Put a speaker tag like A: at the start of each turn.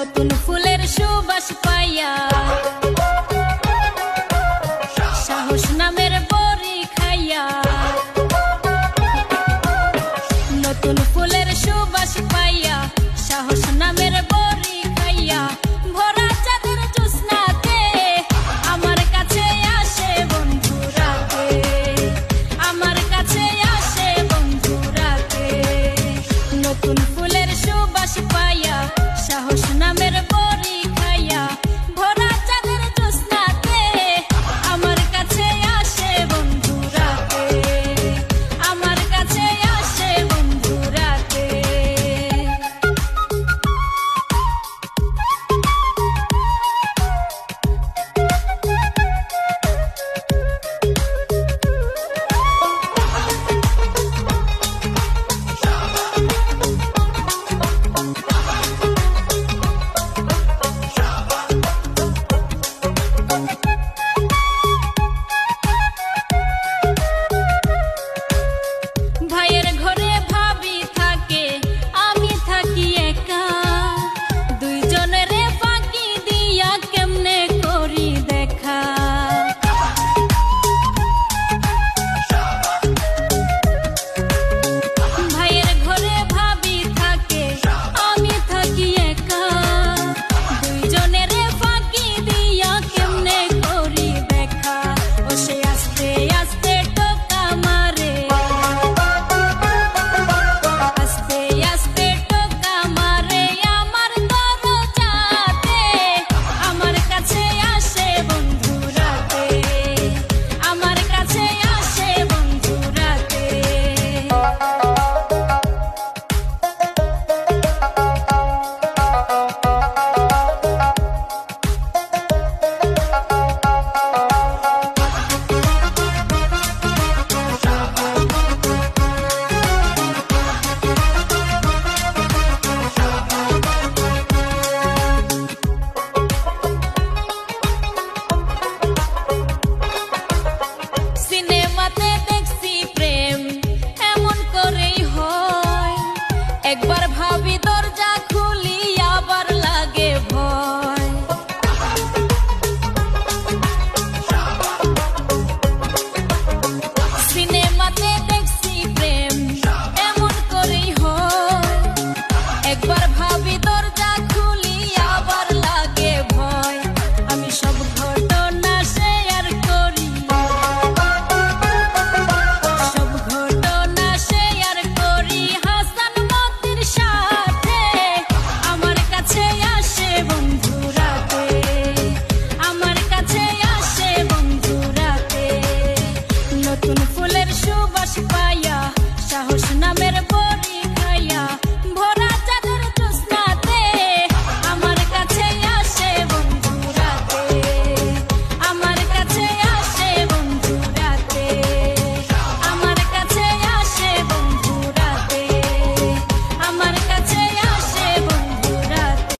A: নতুন ফুলের সুবাস পাইয়া। সাহস নামের বড়ি খাইয়া। নতুন ফুলের সুবাস পাইয়া, সাহস নামের বড়ি খাইয়া। ভরা চাঁদের জোৎস্নাতে আমার কাছে আসে বন্ধুরাতে আমার কাছে আসে বন্ধুরাতে নতুন ফুলের সুবাস পাইয়া গ্রামের বড় merborik hayat